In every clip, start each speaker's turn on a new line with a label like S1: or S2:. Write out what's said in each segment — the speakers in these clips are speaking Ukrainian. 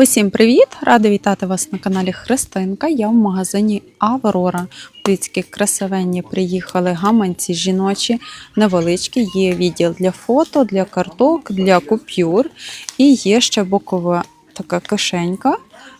S1: Усім привіт! Рада вітати вас на каналі Христинка. Я в магазині Аврора. Дицькі красивенні приїхали гаманці жіночі, невеличкі. Є відділ для фото, для карток, для купюр. І є ще бокова така кишенька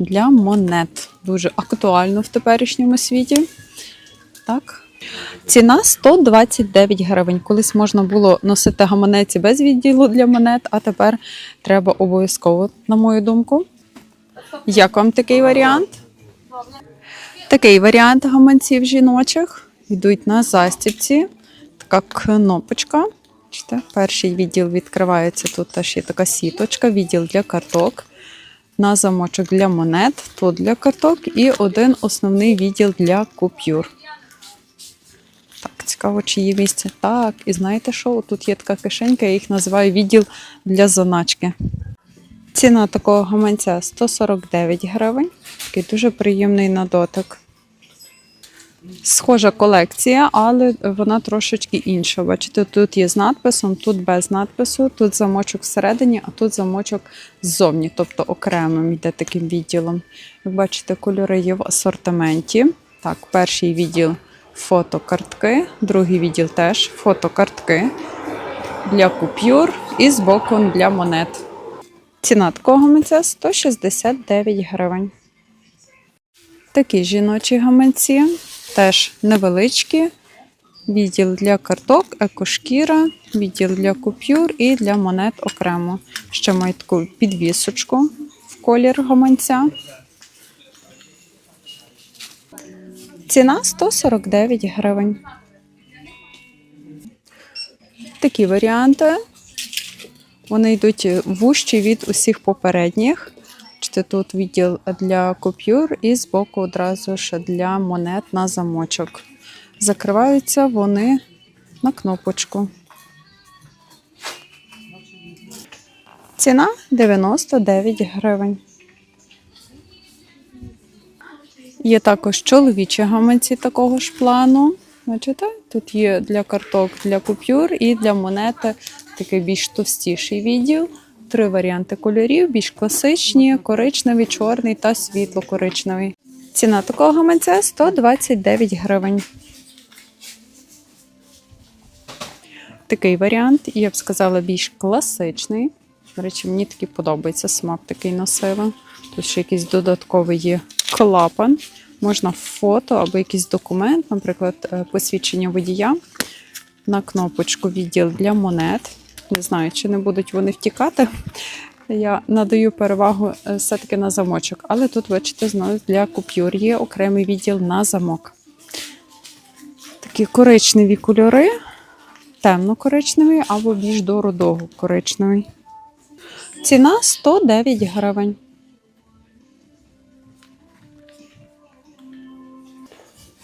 S1: для монет. Дуже актуально в теперішньому світі. Так. Ціна 129 гривень. Колись можна було носити гаманеці без відділу для монет, а тепер треба обов'язково, на мою думку. Як вам такий варіант? Такий варіант гаманців жіночих. Йдуть на застібці. Така кнопочка. Бачите, Перший відділ відкривається. Тут теж є така сіточка, відділ для карток. На замочок для монет, тут для карток і один основний відділ для купюр. Так, цікаво, чи є місце. Так, і знаєте що? Тут є така кишенька, я їх називаю відділ для заначки. Ціна такого гаманця 149 гривень. Такий дуже приємний на дотик. Схожа колекція, але вона трошечки інша. Бачите, тут є з надписом, тут без надпису, тут замочок всередині, а тут замочок ззовні, тобто окремим йде таким відділом. Як бачите, кольори є в асортименті. Так, перший відділ фотокартки, другий відділ теж фотокартки для купюр і збоку для монет. Ціна такого гаманця 169 гривень. Такі жіночі гаманці, теж невеличкі. Відділ для карток, екошкіра, відділ для купюр і для монет окремо. Ще мають таку підвісочку в колір гаманця. Ціна 149 гривень. Такі варіанти. Вони йдуть вужчі від усіх попередніх. Бачите, Тут відділ для купюр і збоку одразу ж для монет на замочок. Закриваються вони на кнопочку. Ціна 99 гривень. Є також чоловічі гаманці такого ж плану. Бачите, тут є для карток, для купюр і для монети такий більш товстіший відділ. Три варіанти кольорів: більш класичні, коричневий, чорний та світло-коричневий. Ціна такого гаманця 129 гривень. Такий варіант, я б сказала, більш класичний. До речі, мені такий подобається, сама б такий носила. Тут ще якийсь додатковий є клапан. Можна фото або якийсь документ, наприклад, е, посвідчення водія. На кнопочку відділ для монет. Не знаю, чи не будуть вони втікати. Я надаю перевагу е, все-таки на замочок. Але тут, бачите, знову для купюр є окремий відділ на замок. Такі коричневі кольори, темно-коричневий або більш до рудого коричневий. Ціна 109 гривень.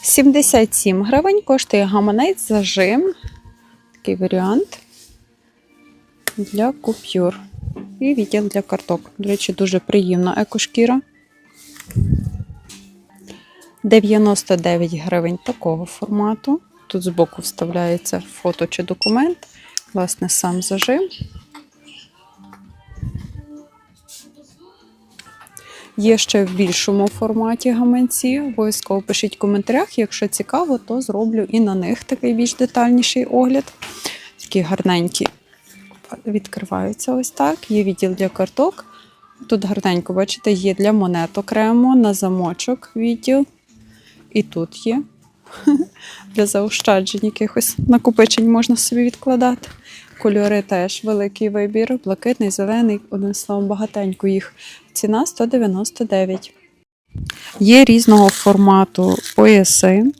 S1: Сімдесят сім гривень коштує гаманець зажим. Такий варіант для купюр. І відділ для карток. До речі, дуже приємна екошкіра. 99 гривень такого формату. Тут збоку вставляється фото чи документ. Власне, сам зажим. Є ще в більшому форматі гаманці. Обов'язково пишіть в коментарях. Якщо цікаво, то зроблю і на них такий більш детальніший огляд. Такі гарненькі відкриваються ось так. Є відділ для карток. Тут гарненько, бачите, є для монет окремо, на замочок відділ. І тут є. Для заощаджень якихось накопичень можна собі відкладати. Кольори теж великий вибір, блакитний, зелений, одним словом, багатенько їх. Ціна 199. Є різного формату пояси.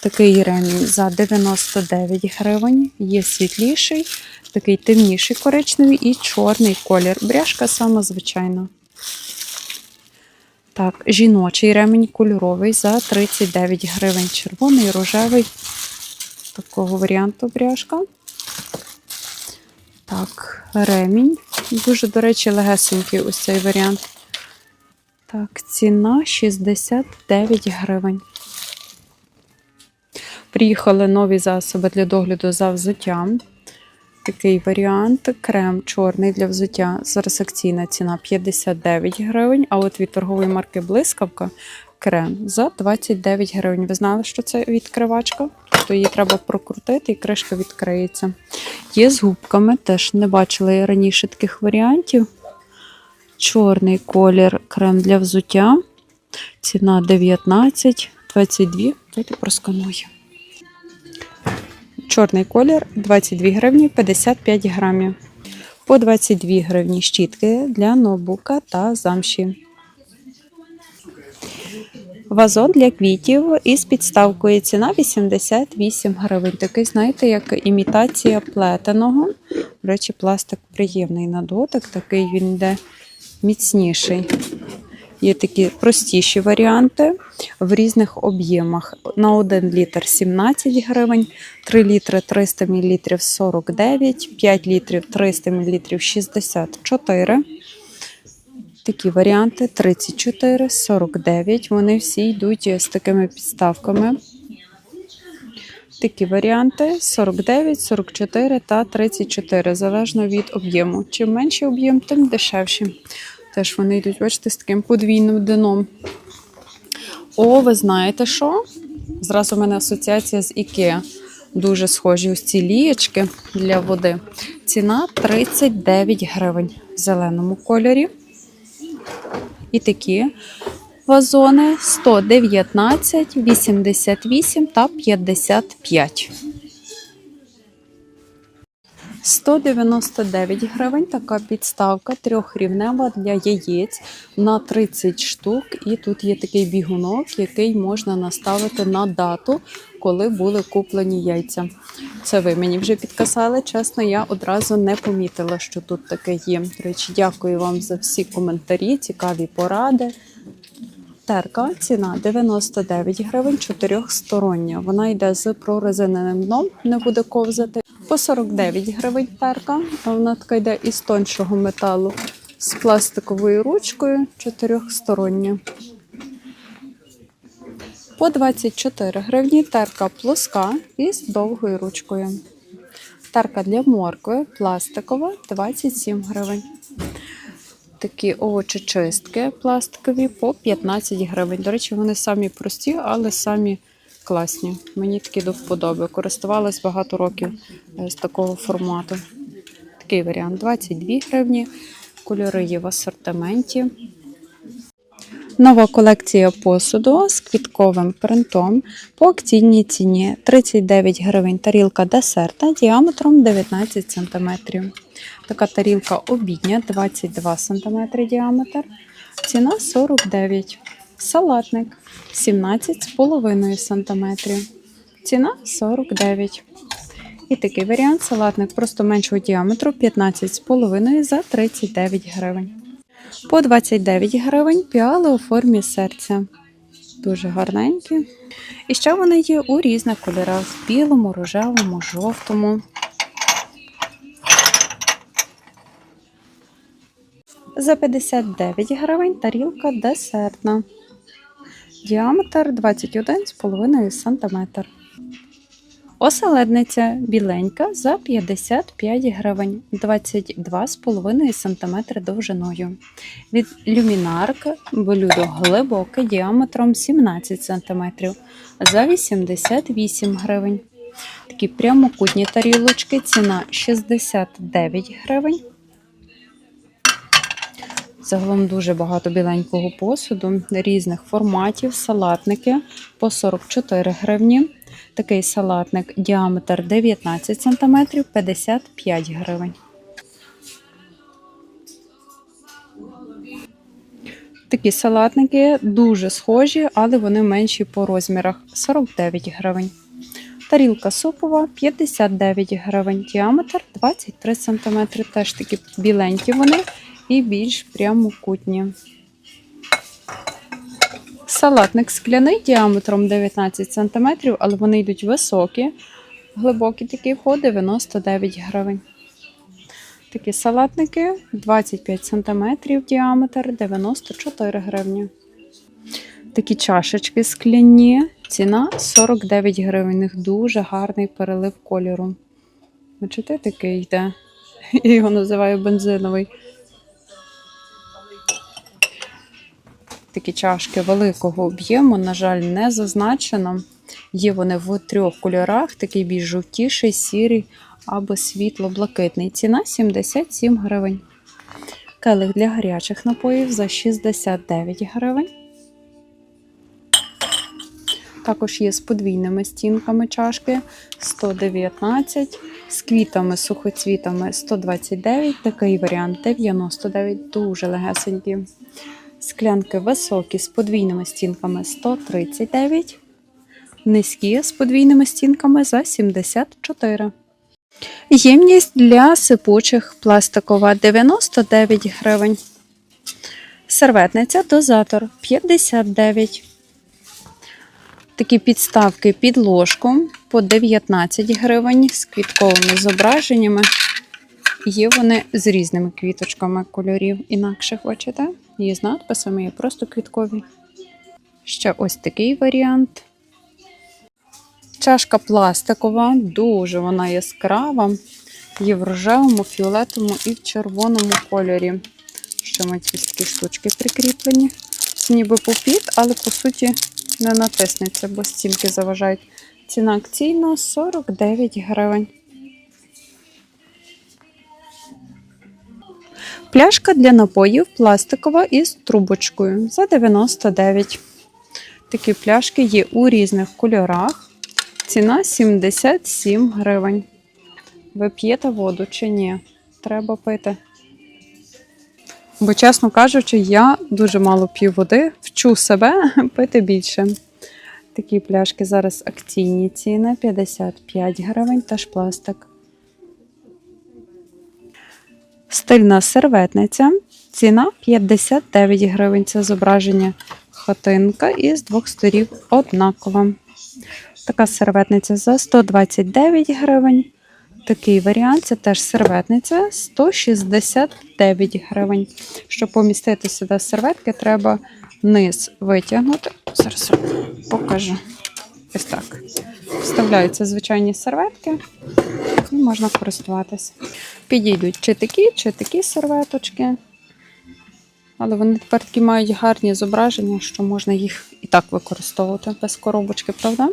S1: Такий ремінь за 99 гривень. Є світліший, такий темніший коричневий і чорний колір. Бряшка сама звичайна. Так, жіночий ремінь кольоровий за 39 гривень. Червоний, рожевий. Такого варіанту бряшка. Так, ремінь. Дуже, до речі, легесенький ось цей варіант. Так, ціна 69 гривень. Приїхали нові засоби для догляду за взуттям. Такий варіант крем чорний для взуття. Зараз акційна ціна 59 гривень. А от від торгової марки Блискавка крем за 29 гривень. Ви знали, що це відкривачка? То її треба прокрутити і кришка відкриється. Є з губками, теж не бачила раніше таких варіантів. Чорний колір крем для взуття. Ціна 19, 22. Давайте просканую. Чорний колір 22 гривні 55 грамів. По 22 гривні щітки для ноутбука та замші. Вазон для квітів із підставкою ціна 88 гривень. Такий, знаєте, як імітація плетеного. До речі, пластик приємний на дотик, такий він йде міцніший. Є такі простіші варіанти в різних об'ємах. На 1 літр 17 гривень, 3 літри 300 мл 49, 5 літрів 300 мл 64. Такі варіанти 34, 49. Вони всі йдуть з такими підставками. Такі варіанти 49, 44 та 34, залежно від об'єму. Чим менший об'єм, тим дешевші. Теж вони йдуть, бачите, з таким подвійним дном. О, ви знаєте що? Зразу в мене асоціація з IKEA. Дуже схожі ось ці лієчки для води. Ціна 39 гривень в зеленому кольорі. І такі вазони 119, 88 та 55. 199 гривень така підставка трьохрівнева для яєць на 30 штук. І тут є такий бігунок, який можна наставити на дату, коли були куплені яйця. Це ви мені вже підказали. Чесно, я одразу не помітила, що тут таке є. До речі, дякую вам за всі коментарі, цікаві поради. Терка ціна 99 гривень, чотирьохстороння. Вона йде з прорезиненим дном, не буде ковзати. По 49 гривень терка. А вона така йде із тоншого металу з пластиковою ручкою, чотирьохстороння. По 24 гривні терка плоска із довгою ручкою. Терка для моркви пластикова 27 гривень. Такі овочечистки пластикові по 15 гривень. До речі, вони самі прості, але самі класні. Мені такі до вподоби. Користувалась багато років е, з такого формату. Такий варіант 22 гривні. Кольори є в асортименті. Нова колекція посуду з квітковим принтом по акційній ціні 39 гривень тарілка десертна діаметром 19 см. Така тарілка обідня 22 см діаметр. Ціна 49 Салатник 17,5 см. Ціна 49 І такий варіант салатник просто меншого діаметру 15,5 за 39 гривень. По 29 гривень піали у формі серця. Дуже гарненькі. І ще вони є у різних кольорах: білому, рожевому, жовтому. За 59 гривень тарілка десертна. Діаметр 21,5 см. Оселедниця біленька за 55 гривень, 22,5 см довжиною. Від люмінарк блюдо глибоке діаметром 17 см за 88 гривень. Такі прямокутні тарілочки, ціна 69 гривень. Загалом дуже багато біленького посуду різних форматів, салатники по 44 гривні. Такий салатник діаметр 19 см 55 гривень. Такі салатники дуже схожі, але вони менші по розмірах 49 гривень. Тарілка супова 59 гривень, діаметр 23 см. Теж такі біленькі вони і більш прямокутні. Салатник скляний діаметром 19 см, але вони йдуть високі, глибокі такі по 99 гривень. Такі салатники 25 см діаметр 94 гривні. Такі чашечки скляні, ціна 49 гривень. Них дуже гарний перелив кольору. Бачите, такий йде. Я його називаю бензиновий. Такі чашки великого об'єму, на жаль, не зазначено. Є вони в трьох кольорах: такий більш жовтіший, сірий або світло-блакитний. Ціна 77 гривень. Келих для гарячих напоїв за 69 гривень. Також є з подвійними стінками чашки 119, з квітами, сухоцвітами 129, такий варіант 99, дуже легесенькі. Склянки високі з подвійними стінками 139, низькі з подвійними стінками за 74. Ємність для сипучих пластикова 99 гривень. Серветниця дозатор 59. Такі підставки під ложку по 19 гривень з квітковими зображеннями. Є вони з різними квіточками кольорів. Інакше хочете. Є з надписами, є просто квіткові. Ще ось такий варіант. Чашка пластикова, дуже вона яскрава. Є в рожевому, фіолетовому і в червоному кольорі. Ще мають такі штучки прикріплені. Це ніби попіт, але по суті не натиснеться, бо стінки заважають. Ціна акційна 49 гривень. Пляшка для напоїв пластикова із трубочкою за 99. Такі пляшки є у різних кольорах. Ціна 77 гривень. Ви п'єте воду чи ні? Треба пити. Бо, чесно кажучи, я дуже мало п'ю води, вчу себе пити більше. Такі пляшки зараз акційні ціни 55 гривень теж пластик. Стильна серветниця. Ціна 59 гривень. Це зображення хатинка і з двох сторін однакова. Така серветниця за 129 гривень. Такий варіант це теж серветниця 169 гривень. Щоб помістити сюди серветки, треба низ витягнути. Зараз покажу. Ось так. Вставляються звичайні серветки і можна користуватися. Підійдуть чи такі, чи такі серветочки. Але вони тепер такі мають гарні зображення, що можна їх і так використовувати без коробочки, правда?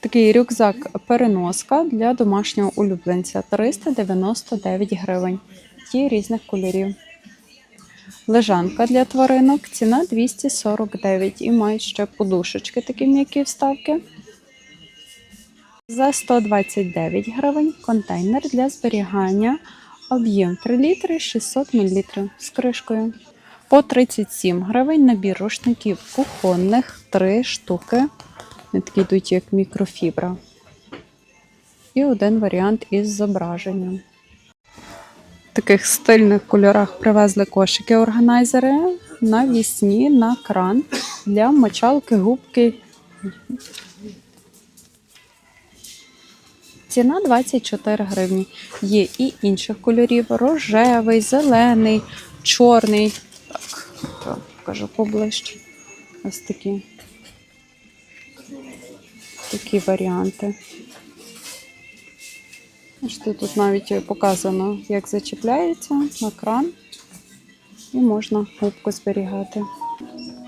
S1: Такий рюкзак-переноска для домашнього улюбленця 399 гривень. Є різних кольорів. Лежанка для тваринок, ціна 249 і мають ще подушечки, такі м'які вставки. За 129 гривень контейнер для зберігання. Об'єм 3 літри 600 мл з кришкою. По 37 гривень набір рушників кухонних 3 штуки. Вони такі йдуть як мікрофібра. І один варіант із зображенням. Таких стильних кольорах привезли кошики органайзери навісні на кран для мочалки губки. Ціна 24 гривні. Є і інших кольорів: рожевий, зелений, чорний. Так, то покажу поближче. Ось такі. Такі варіанти. Бачите, Тут навіть показано, як зачіпляється на кран, і можна губку зберігати.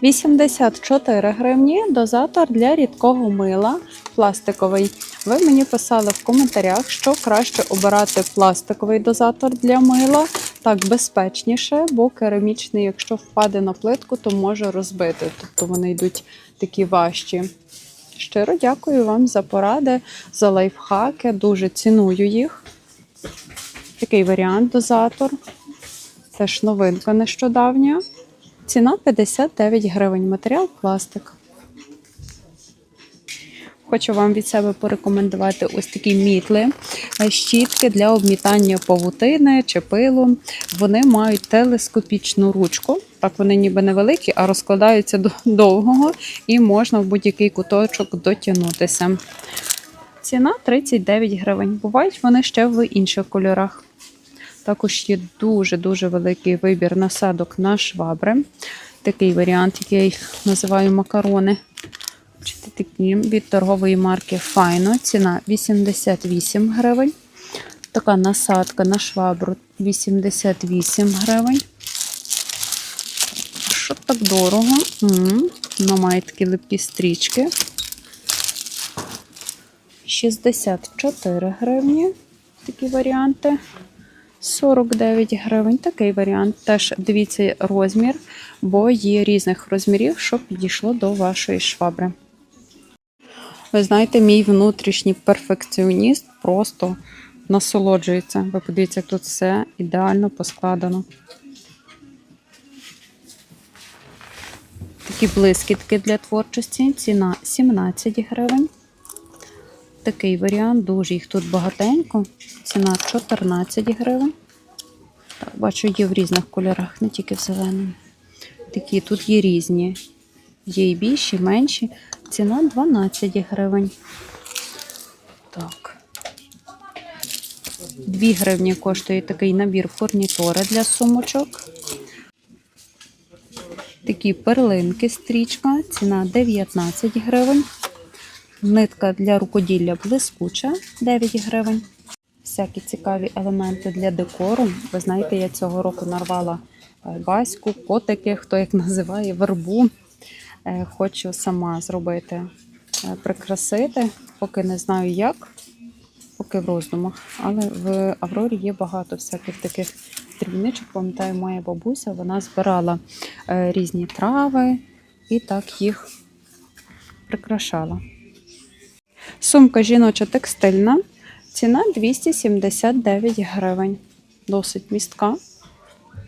S1: 84 гривні дозатор для рідкого мила пластиковий. Ви мені писали в коментарях, що краще обирати пластиковий дозатор для мила, так безпечніше, бо керамічний, якщо впаде на плитку, то може розбити. Тобто вони йдуть такі важчі. Щиро дякую вам за поради, за лайфхаки. Дуже ціную їх. Такий варіант дозатор. Теж новинка нещодавня. Ціна 59 гривень. Матеріал пластик. Хочу вам від себе порекомендувати ось такі мітли, е, щітки для обмітання павутини чи пилу. Вони мають телескопічну ручку. Так, вони ніби невеликі, а розкладаються до довгого і можна в будь-який куточок дотягнутися. Ціна 39 гривень. Бувають вони ще в інших кольорах. Також є дуже-дуже великий вибір насадок на швабри. Такий варіант, який я їх називаю макарони. Такі від торгової марки Файно. Ціна 88 гривень. Така насадка на швабру 88 гривень. Що так дорого? М, Воно має такі липкі стрічки. 64 гривні. Такі варіанти. 49 гривень. Такий варіант. Теж дивіться розмір, бо є різних розмірів, щоб підійшло до вашої швабри. Ви знаєте, мій внутрішній перфекціоніст просто насолоджується. Ви подивіться, тут все ідеально поскладено. Такі блискітки для творчості. Ціна 17 гривень. Такий варіант, дуже їх тут багатенько. Ціна 14 гривень. Так, бачу, є в різних кольорах, не тільки в зеленому. Такі тут є різні. Є і більші, і менші. Ціна 12 гривень. Так. 2 гривні коштує такий набір фурнітури для сумочок. Такі перлинки, стрічка, ціна 19 гривень. Нитка для рукоділля блискуча 9 гривень. Всякі цікаві елементи для декору. Ви знаєте, я цього року нарвала е, баську, котики, хто як називає, вербу. Е, Хочу сама зробити, е, прикрасити, поки не знаю як, поки в роздумах. Але в Аврорі є багато всяких таких дрібничок. Пам'ятаю, моя бабуся вона збирала е, різні трави і так їх прикрашала. Сумка жіноча текстильна. Ціна 279 гривень. Досить містка.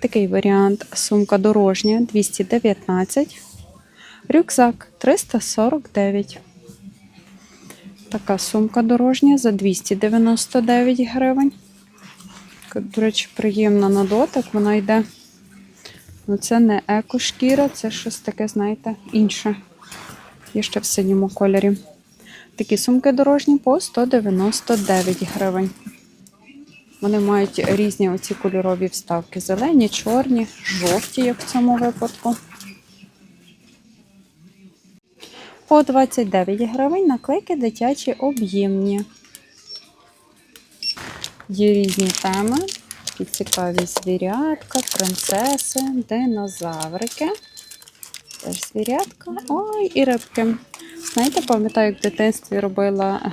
S1: Такий варіант. Сумка дорожня 219. Рюкзак 349. Така сумка дорожня за 299 гривень. До речі, приємна на дотик. Вона йде. Ну, це не екошкіра, це щось таке, знаєте, інше. Є ще в синьому кольорі. Такі сумки дорожні по 199 гривень. Вони мають різні оці кольорові вставки: зелені, чорні, жовті, як в цьому випадку. По 29 гривень наклейки дитячі об'ємні. Є різні теми. Такі цікаві звірятка, принцеси, динозаврики. Теж звірятка. Ой, і рибки. Знаєте, пам'ятаю, як в дитинстві робила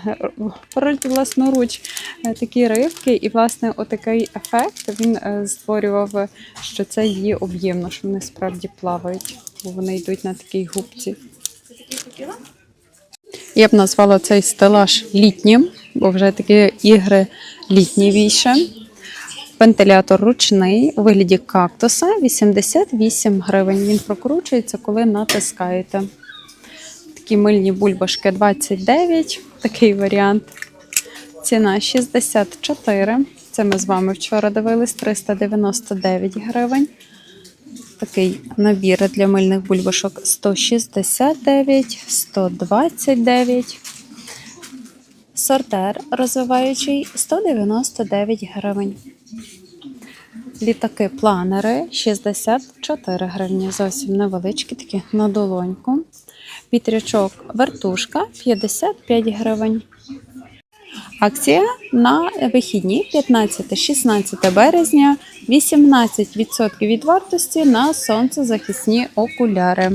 S1: власноруч е, такі рибки, і, власне, отакий ефект він е, створював, що це її об'ємно, що вони справді плавають, бо вони йдуть на такій губці. Я б назвала цей стелаж літнім, бо вже такі ігри літні більше. Вентилятор ручний у вигляді кактуса 88 гривень. Він прокручується, коли натискаєте. Такі мильні бульбашки 29, такий варіант. Ціна 64. Це ми з вами вчора дивились 399 гривень. Такий набір для мильних бульбашок 169, 129. Сортер розвиваючий 199 гривень. Літаки планери 64 гривні. Зовсім невеличкі, такі на долоньку. Вітрячок вертушка 55 гривень. Акція на вихідні 15-16 березня 18% від вартості на сонцезахисні окуляри.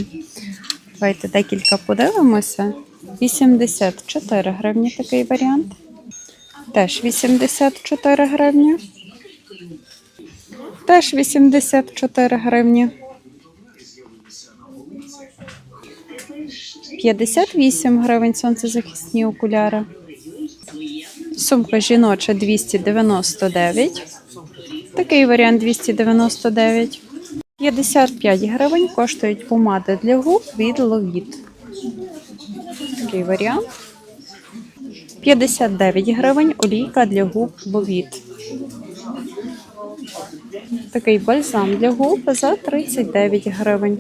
S1: Давайте декілька подивимося. 84 гривні такий варіант. Теж 84 гривні. Теж 84 гривні. 58 гривень сонцезахисні окуляри. Сумка жіноча 299. Такий варіант 299. 55 гривень коштують помади для губ від Ловіт. Такий варіант. 59 гривень олійка для губ Ловіт. Такий бальзам для губ за 39 гривень.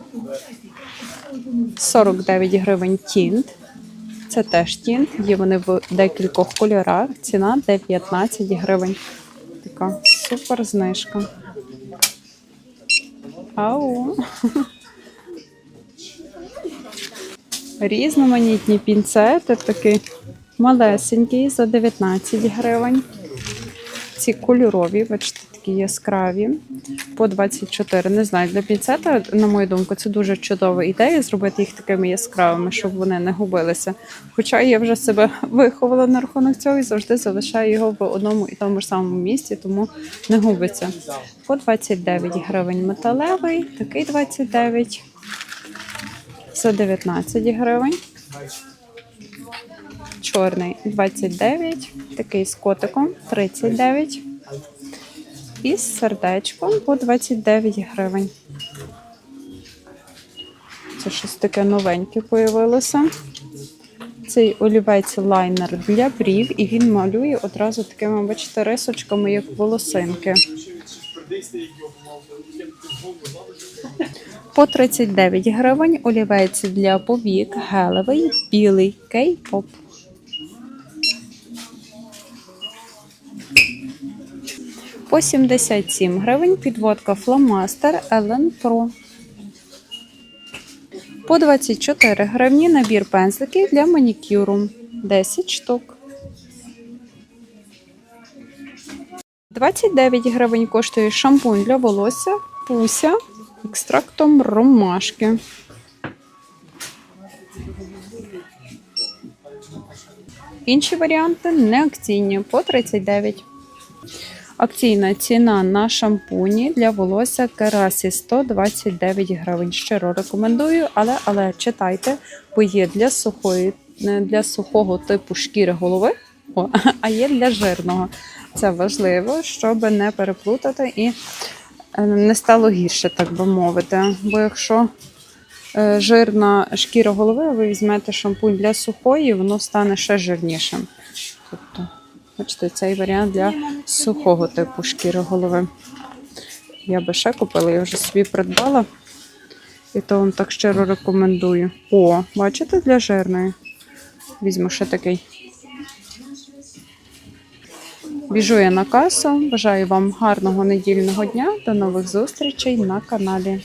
S1: 49 гривень тінт. Це теж тінт. Є вони в декількох кольорах. Ціна 19 гривень. Така супер знижка. Ау. Різноманітні пінцети, такий малесенький за 19 гривень. Ці кольорові, бачите, такі яскраві по 24. Не знаю, для пінцета, на мою думку, це дуже чудова ідея зробити їх такими яскравими, щоб вони не губилися. Хоча я вже себе виховала на рахунок цього і завжди залишаю його в одному і тому ж самому місці, тому не губиться. По 29 гривень металевий, такий 29 за 19 гривень. Чорний 29, такий з котиком 39. І з сердечком по 29 гривень. Це щось таке новеньке появилося. Цей олівець лайнер для брів, і він малює одразу такими, бачите, рисочками, як волосинки. По 39 гривень олівець для повік гелевий, білий кей-поп. По 77 гривень підводка фломастер Ellen Pro. По 24 гривні набір пензликів для манікюру 10 штук. 29 гривень коштує шампунь для волосся Пуся екстрактом ромашки. Інші варіанти не акційні по 39. Акційна ціна на шампуні для волосся Керасі 129 гривень. Щиро рекомендую, але але читайте, бо є для сухої, для сухого типу шкіри голови, а є для жирного. Це важливо, щоб не переплутати і е, не стало гірше, так би мовити. Бо якщо е, жирна шкіра голови, ви візьмете шампунь для сухої, воно стане ще жирнішим. Тобто, бачите, цей варіант для сухого типу шкіри голови. Я би ще купила, я вже собі придбала. І то вам так щиро рекомендую. О, бачите, для жирної. Візьму ще такий. Біжу я на касу. Бажаю вам гарного недільного дня. До нових зустрічей на каналі.